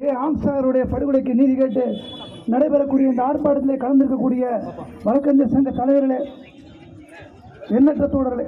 ஏ ஆம்சாருடைய படுகொலைக்கு நீதி கேட்டு நடைபெறக்கூடிய இந்த ஆர்ப்பாட்டத்திலே கலந்திருக்கக்கூடிய வழக்கறிஞர் சங்க தலைவர்களே எண்ணற்ற தோழர்களே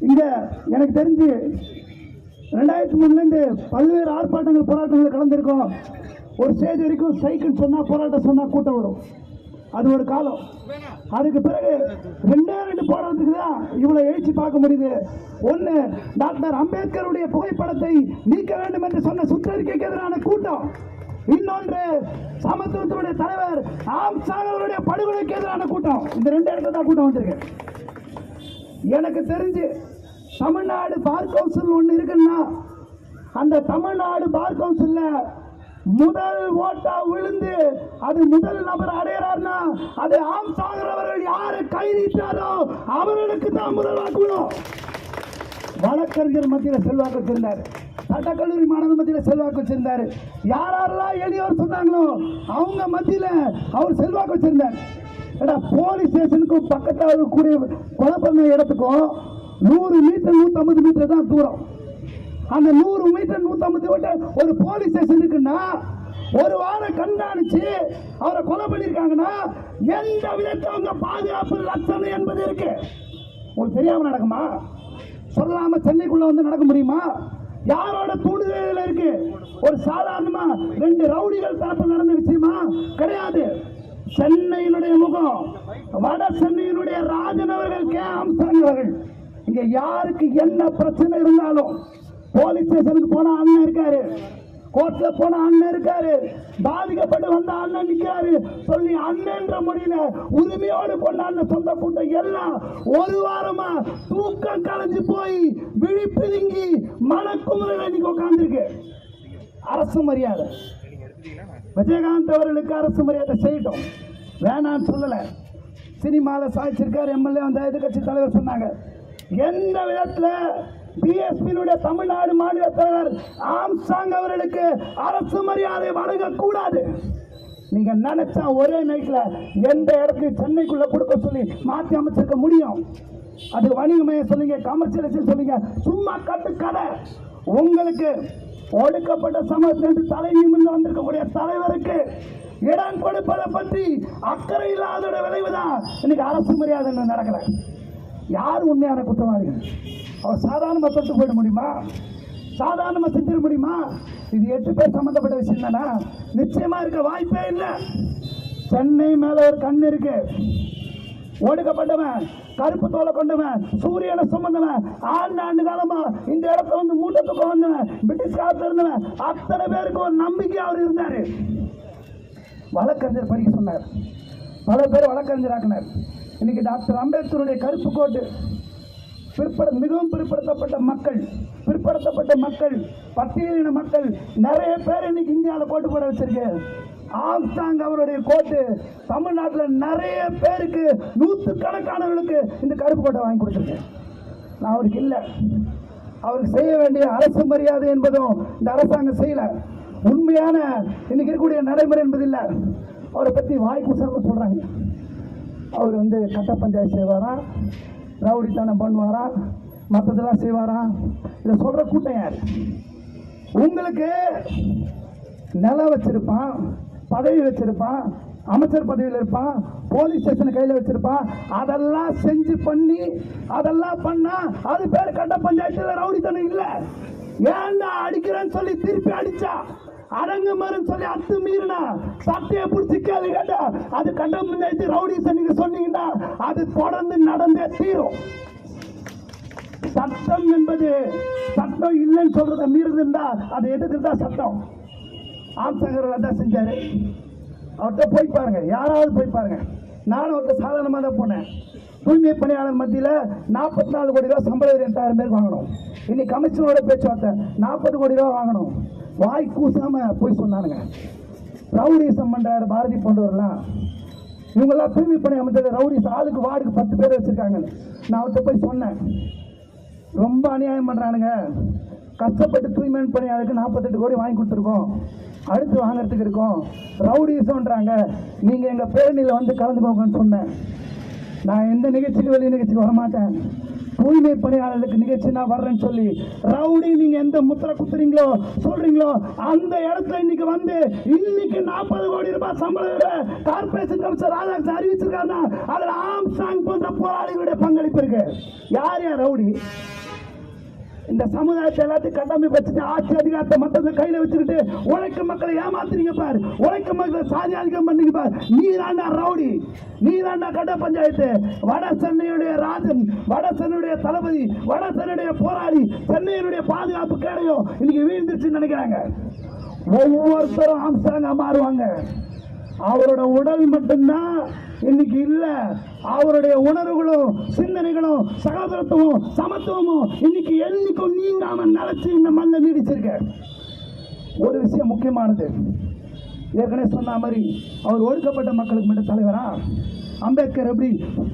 இங்கே எனக்கு தெரிஞ்சு ரெண்டாயிரத்தி மூணுலேருந்து பல்வேறு ஆர்ப்பாட்டங்கள் போராட்டங்கள் கலந்திருக்கோம். ஒரு ஸ்டேஜ் வரைக்கும் சைக்கிள் சொன்னால் போராட்டம் சொன்னால் கூட்டம் வரும். அது ஒரு காலம். அதுக்கு பிறகு ரெண்டே ரெண்டு போடுறதுக்கு தான் இவ்வளோ எழுச்சி பார்க்க முடியுது. ஒன்று டாக்டர் அம்பேத்கருடைய புகைப்படத்தை நீக்க வேண்டும் என்று சொன்ன சுற்றறிக்கைக்கு எதிரான கூட்டம். இன்னொன்று சமத்துவத்தினுடைய தலைவர் ஆம்சாகருடைய படுகொலைக்கு எதிரான கூட்டம். இந்த ரெண்டு இடத்துல தான் கூட்டம் வந்திருக்கு. எனக்கு தெரிஞ்சு தமிழ்நாடு பார் கவுன்சில் ஒன்று இருக்குன்னா அந்த தமிழ்நாடு பார் கவுன்சிலில் முதல் ஓட்டா விழுந்து அது முதல் நபர் அடையிறார்னா அது ஆம் சாகிறவர்கள் யாரு கை நீட்டாரோ அவர்களுக்கு தான் முதல் வாக்குவிடும் வழக்கறிஞர் மத்தியில் செல்வாக்கு வச்சிருந்தார். சட்டக்கல்லூரி மாணவர் மத்தியில் செல்வாக்கு வச்சிருந்தார். யார் யாரெல்லாம் எளியோர் சொன்னாங்களோ அவங்க மத்தியில் அவர் செல்வாக்கு வச்சிருந்தார். ஏடா போலீஸ் ஸ்டேஷனுக்கும் பக்கத்தில் இருக்கக்கூடிய கொலை பண்ண இடத்துக்கும் நூறு மீட்டர் நூற்றம்பது மீட்டர் தான் தூரம். அந்த நூறு மீட்டர் நூற்றம்பது மீட்டர் ஒரு போலீஸ் ஸ்டேஷன் இருக்குன்னா ஒரு வாரம் கண்காணிச்சு அவரை கொலை பண்ணியிருக்காங்கன்னா எந்த விதத்தில் அவங்க பாதுகாப்பு லட்சணம் என்பது இருக்கு? உங்களுக்கு தெரியாம நடக்குமா? சொல்லாம சென்னைக்குள்ள வந்து நடக்க முடியுமா? யாரோட தூண்டுதல் இருக்கு? ஒரு சாதாரணமா ரெண்டு ரவுடிகள் தரப்பு நடந்த விஷயமா? கிடையாது. சென்னையினுடைய முகம் வட சென்னையினுடைய ராஜன் அவர்கள் கே அம்சாங் அவர்கள். இங்க யாருக்கு என்ன பிரச்சனை இருந்தாலும் போலீஸ் ஸ்டேஷனுக்கு போன அண்ணன் இருக்காரு. கோர்ட்ல போன அண்ணன் இருக்காரு. பாதிக்கப்பட்டு வந்த அண்ணன் நிக்கிறாரு. சொல்லி அண்ணன்ற முடியல உரிமையோடு கொண்டாந்த சொந்த கூட்டம் எல்லாம் ஒரு வாரமா தூக்கம் கலைஞ்சு போய் விழி பிதுங்கி மனக்குமுறையில் இன்னைக்கு உட்காந்துருக்கு அரசு மரியாதை. விஜயகாந்த் அவர்களுக்கு அரசு மரியாதை செய்யட்டும். வேணான்னு சொல்லலை. சினிமாவில் சாய்ச்சிருக்கார் எம்எல்ஏ அந்த எதிர்கட்சி தலைவர் சொன்னாங்க. எந்த விதத்தில் பிஎஸ்பியினுடைய தமிழ்நாடு மாநில தலைவர் ஆம்சாங் அவர்களுக்கு அரசு மரியாதை வழங்கக்கூடாது. நீங்க நினைச்சா ஒரே நைட்ல எந்த இடத்துக்கு சென்னைக்குள்ள கொடுக்க சொல்லி மாற்றி அமைச்சிருக்க முடியும்? அது வணிகமே சொல்லுங்க கமர்ஷியலைசேஷன் சொல்லுங்க சும்மா கட்டு கடை உங்களுக்கு ஒடுக்கப்பட்ட சமூகத்திலிருந்து தலை நிமிர்ந்து வந்திருக்கக்கூடிய தலைவருக்கு இடம் கொடுப்பதை பற்றி அக்கறை இல்லாத விளைவுதான் இன்னைக்கு அரசு மரியாதை நடக்கிற யார் உண்மையான குற்றவாளிகள்? அவர் சாதாரணமாக தொட்டு போயிட முடியுமா? சாதாரணமாக செஞ்சிட முடியுமா? இது எட்டு பேர் சம்மந்தப்பட்ட விஷயம் தானே? நிச்சயமாக இருக்க வாய்ப்பே இல்லை. சென்னை மேலே ஒரு கண் இருக்கு. ஒடுக்கப்பட்டவன் கருப்பு தோலை கொண்டவன் சூரியனை சுமந்தவன் ஆண்டு ஆண்டு காலமா இந்த இடத்துல வந்து மூட்டத்துக்கு தூக்கம் வந்தவன் பிரிட்டிஷ் காலத்துல இருந்தவன் அத்தனை பேருக்கு ஒரு நம்பிக்கை அவர் இருந்தாரு. வழக்கறிஞர் படிக்க சொன்னார். பல பேர் வழக்கறிஞர் ஆக்கினார் இன்னைக்கு டாக்டர் அம்பேத்கருடைய கருப்பு கோட்டு பிற்பட மிகவும் பிற்படுத்தப்பட்ட மக்கள் பிற்படுத்தப்பட்ட மக்கள் பட்டியலின மக்கள் நிறைய பேர் இன்னைக்கு இந்தியாவில் கோட்டு போட வச்சிருக்கேன் ஆம்ஸ்டாங் அவருடைய கோட்டு தமிழ்நாட்டில் நிறைய பேருக்கு நூற்று கணக்கானவர்களுக்கு இந்த கருப்பு கோட்டை வாங்கி கொடுத்துருக்கேன் நான் அவருக்கு இல்லை. அவருக்கு செய்ய வேண்டிய அரசு மரியாதை என்பதும் இந்த அரசாங்கம் செய்யல. உண்மையான இன்னைக்கு இருக்கக்கூடிய நடைமுறை என்பது இல்லை. அவரை பற்றி வாய்க்கு சிறப்பு சொல்கிறாங்க அவர் வந்து கட்ட பஞ்சாயத்து செய்வாரா? ரவுடித்தனம் பண்ணுவாரா? மற்றதெல்லாம் செய்வாரா? இதை சொல்கிற கூட்டம் யார்? உங்களுக்கு நிலம் வச்சிருப்பான் பதவி வச்சிருப்பான் அமைச்சர் பதவியில் இருப்பான் போலீஸ் ஸ்டேஷன் கையில் வச்சிருப்பான். அதெல்லாம் செஞ்சு பண்ணி அதெல்லாம் பண்ணால் அது பேர் கட்ட பஞ்சாயத்தில் ரவுடித்தனம் இல்லை. ஏன்டா அடிக்கிறேன்னு சொல்லி திருப்பி அடித்தா அடங்க மருன்னு சொல்லி அத்து மீறினா சட்டையை பிடிச்சி கேள்வி கேட்டா அது கட்ட பஞ்சாயத்து ரவுடி நீங்க சொன்னீங்கன்னா அது தொடர்ந்து நடந்தே தீரும். சட்டம் என்பது சட்டம் இல்லைன்னு சொல்றத மீறது அதை எதிர்க்கிறதா சட்டம்? ஆம்சகர் தான் செஞ்சாரு. அவர்கிட்ட போய் பாருங்க. யாராவது போய் பாருங்க. நானும் அவர்கிட்ட சாதாரணமாக தான் போனேன். தூய்மை பணியாளர் மத்தியில் நாற்பத்தி நாலு கோடி ரூபா சம்பளம் ரெண்டாயிரம் பேர் வாங்கணும். இன்னைக்கு கமிஷனோட பேச்சுவார்த்தை நாற்பது கோடி ரூபா வாங்கணும். வாய் கூசாம போய் சொன்னானுங்க. ரவுடிசம் பண்றாரு பாரதி போன்றவர்லாம். இவங்கெல்லாம் தூய்மை பணி அமைச்சர் ரவுடிஸ் ஆளுக்கு வார்டுக்கு பத்து பேர் வச்சிருக்காங்க. நான் அவர்கிட்ட போய் சொன்னேன். ரொம்ப அநியாயம் பண்றானுங்க. கஷ்டப்பட்டு தூய்மை பணியாளருக்கு நாற்பத்தெட்டு கோடி வாங்கி கொடுத்துருக்கோம். அடுத்து வாங்குறதுக்கு இருக்கோம். ரவுடிசம்ன்றாங்க. நீங்க எங்க பேரணியில் வந்து கலந்துக்கோங்கன்னு சொன்னேன். நான் எந்த நிகழ்ச்சிக்கு வெளியே நிகழ்ச்சிக்கு வரமாட்டேன். தூய்மை பணியாளர்களுக்கு நிகழ்ச்சி நான் வர்றேன்னு சொல்லி ரவுடி நீங்க எந்த முத்திரை குத்துறீங்களோ சொல்றீங்களோ அந்த இடத்துல இன்னைக்கு வந்து இன்னைக்கு நாற்பது கோடி ரூபாய் சம்பளம் கார்பரேஷன் கமிஷனர் ராதாகிருஷ்ணன் அறிவிச்சிருக்காருன்னா அதுல ஆம்சாங் போன்ற போராளிகளுடைய பங்களிப்பு இருக்கு. யார் யார் ரவுடி? இந்த சமுதாயத்தை எல்லாத்தையும் கட்டமைப்பு வச்சுட்டு ஆட்சி அதிகாரத்தை மட்டும் கையில வச்சுக்கிட்டு உழைக்க மக்களை ஏமாத்துறீங்க பார். உழைக்க மக்களை சாதி அதிகம் பண்ணீங்க பார். நீ தாண்டா ரவுடி. நீ தாண்டா கட்ட பஞ்சாயத்து. வட சென்னையுடைய ராஜன் வட சென்னையுடைய தளபதி வட சென்னையுடைய போராளி சென்னையினுடைய பாதுகாப்பு கேடையும் இன்னைக்கு வீழ்ந்துச்சுன்னு நினைக்கிறாங்க. ஒவ்வொருத்தரும் ஆம்சாங்கா மாறுவாங்க. அவரோட உடல் மட்டும்தான் இன்னைக்கு இல்ல. அவருடைய உணர்வுகளும் சிந்தனைகளும் சகோதரத்துவம் சமத்துவமும் இன்னைக்கு என்னைக்கும் நீங்காம நிலைச்சு இந்த மண்ணை நீடிச்சிருக்க. ஒரு விஷயம் முக்கியமானது. ஏற்கனவே சொன்ன மாதிரி அவர் ஒடுக்கப்பட்ட மக்களுக்கு மட்டும் தலைவரா? அம்பேத்கர் எப்படி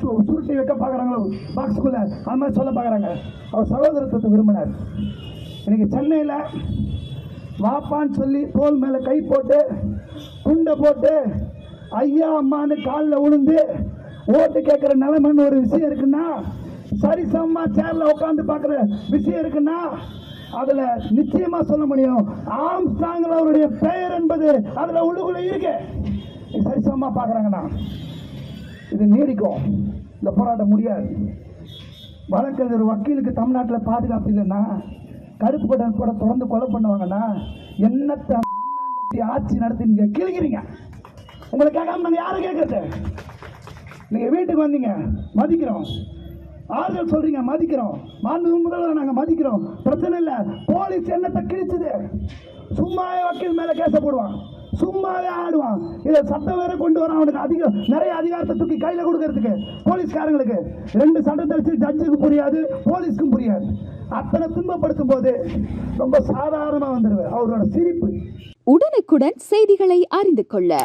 சுருட்டி வைக்க பார்க்குறாங்களோ பாக்ஸுக்குள்ள அது மாதிரி சொல்ல பார்க்குறாங்க அவர் சகோதரத்துவத்தை விரும்பினார். இன்னைக்கு சென்னையில் வாப்பான்னு சொல்லி தோல் மேலே கை போட்டு துண்டை போட்டு ஐயா அம்மான்னு காலில் விழுந்து ஓட்டு கேட்குற நிலைமைன்னு ஒரு விஷயம் இருக்குன்னா சரிசமமா சேர்ல உட்காந்து பார்க்குற விஷயம் இருக்குன்னா அதுல நிச்சயமா சொல்ல முடியும். ஆம்ஸ்டாங்கில் அவருடைய பெயர் என்பது அதுல உள்ளுக்குள்ள இருக்கு. இது சரிசமமா பார்க்குறாங்கண்ணா. இது நீடிக்கும். இந்த போராட்டம் முடியாது. வழக்கறிஞர் வக்கீலுக்கு தமிழ்நாட்டில் பாதுகாப்பு இல்லைன்னா கருப்பு பட்டன் கூட தொடர்ந்து கொலை பண்ணுவாங்கன்னா என்னத்தை ஆட்சி நடத்தி நீங்கள் கிழிக்கிறீங்க? உங்களை கேட்காம நாங்கள் யாரும் கேட்கறது? நீங்கள் வீட்டுக்கு வந்தீங்க மதிக்கிறோம். ஆறுதல் சொல்றீங்க மதிக்கிறோம். மாண்பு முதல்வர் நாங்கள் மதிக்கிறோம். பிரச்சனை இல்லை. போலீஸ் என்னத்தை கிழிச்சது? சும்மாவே வக்கீல் மேலே கேச போடுவான். சும்மாவே ஆடுவான். இதை சட்டம் வேற கொண்டு வரான். அவனுக்கு அதிகம் நிறைய அதிகாரத்தை தூக்கி கையில் கொடுக்கறதுக்கு போலீஸ்காரங்களுக்கு. ரெண்டு சட்டத்தை வச்சு ஜட்ஜுக்கு புரியாது போலீஸ்க்கும் புரியாது. அத்தனை துன்பப்படுத்தும் போது ரொம்ப சாதாரணமாக வந்துடுவேன் அவரோட சிரிப்பு. உடனுக்குடன் செய்திகளை அறிந்து கொள்ள.